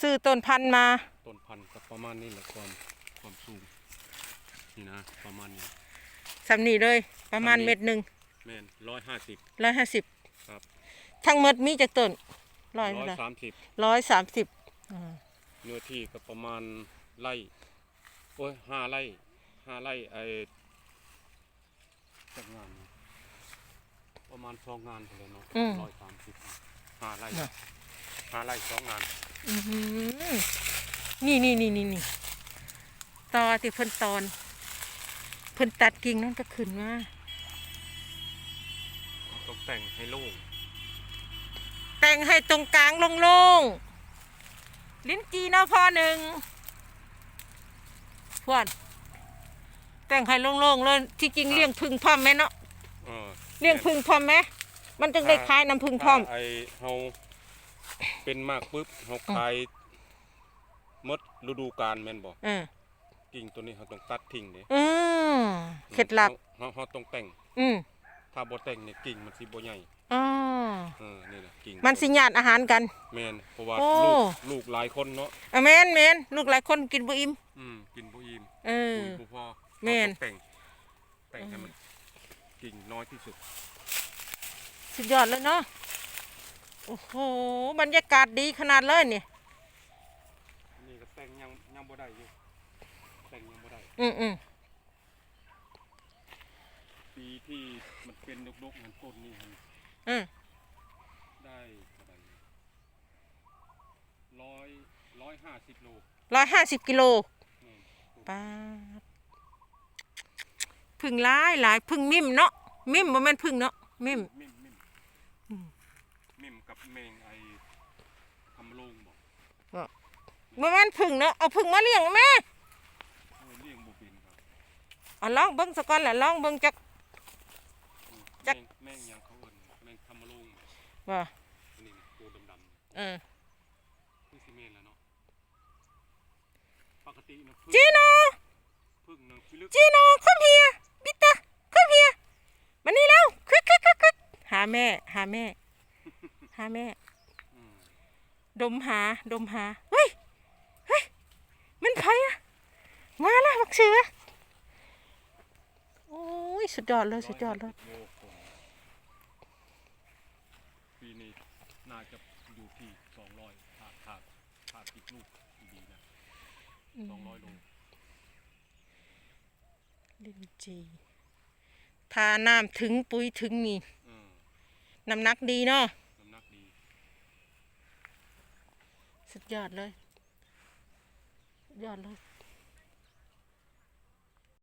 ซื้อต้นพันธุ์มา ต้นพันธุ์กับประมาณนี้แหละความความสูงนี่นะประมาณนี้ สำนีเลย ประมาณสำนี เม็ดหนึ่งแม่นร้อยห้าสิบร้อยห้าสิบครับทั้งหมดมีจากต้นร้อยร้เท่าอยไหร่สามสิบร้อยสามสิบเนื้อที่ก็ประมาณไร่โอ้ยห้าไร่ห้าไร่ไอ้จักงานนะประมาณสองงานไปเลยเนาะร้อยสามสิบห้าไร่ห้าไร่สองงานอื้อหือ นี่นี่นี่นี่นี่ตอที่เพิ่นตอน เพิ่นตัดกิ่งนั่นก็ขึ้นมาตกแต่งให้โล่งแต่งให้ตรงกลางโล่งๆลิ้นจีเนาะพ่อหนึ่งพวดแต่งให้โล่งๆเลยที่จริงเลี้ยงพึ่งพร้อมไหมเนาะเออเลี้ยงพึ่งพร้อมไหมมันจึงได้คล้ายน้ำพึ่งพร้อมถ้าไอเฮา เป็นมากปุ๊บเฮาขายหมดฤดูกาลแม่นบ่เออกิ่งตัวนี้เฮาต้องตัดทิ้งเด้อืมเคล็ดลับเฮาเฮาต้องแต่ง อืมถ้าบ่แต่งเนี่ยกิ่งมันสิบ่ใหญ่อ๋อเออนี่แหละกิ่งมันสิญาติอาหารกัน แม่นเพราะว่าโอ้ ลูกลูกหลายคนเนาะอะแมนแมนลูกหลายคนกินบ่อิ่มอืมกินบ่อิ่มเออ ปุ๋ยบ่พอแม่นเราต้องแต่ง แต่งให้มันกิ่งน้อยที่สุด สุดยอดเลยเนาะ โอ้โห บรรยากาศดีขนาดเลยเนี่ยอันนี้ก็แต่งยังยังบ่ได้อยู่แต่งยังบ่ได้อืมอืมปีที่มันเป็นดกๆมันต้นนี่มันอืมได้เท่าไหร่ร้อยร้อยห้าสิบโลร้อยห้าสิบกิโลนี่ป้าดพึ่งหลายหลายพึ่งมิ่มเนาะมิ่มบ่แม่นพึ่งเนาะมิ่มมิมมิมอืม มิมกับเมงไอทำโลงบอกบ่แม่นพึ่งเนาะเอาพึ่งมาเลี้ยงแม่เออเลี้ยงบุปินครับเอาลองเบิ่งสักก่อนแหละลองเบิ่งจักอืมจัก แมงแมงหยังเขาเอิ้นแมงทำโลงว่าอันนี้ตัวดำๆเออนี่ซีเมนแล้วเนาะปกตินะพึ่งจีโน่พึ่งหนึ่งพิลึกจีโน่ come here บิตตา come here มานี่แล้วควิกควิกควิกควิกหาแม่ หาแม่หาแม่อืมดมหา ดมหา เฮ้ย เฮ้ย มันใครอะมาแล้วบักเสือ โอ้ย สุดยอดเลย สุดยอดเลย150โลคนปีนี้น่าจะอยู่ที่สองร้อยขาดขาดขาดติดลูกดีๆนะสองร้อยโลลินจีทาน้ำถึงปุ๋ยถึงนี่อืมน้ำหนักดีเนาะ น้ำหนักดี สุดยอดเลย ยอดเลย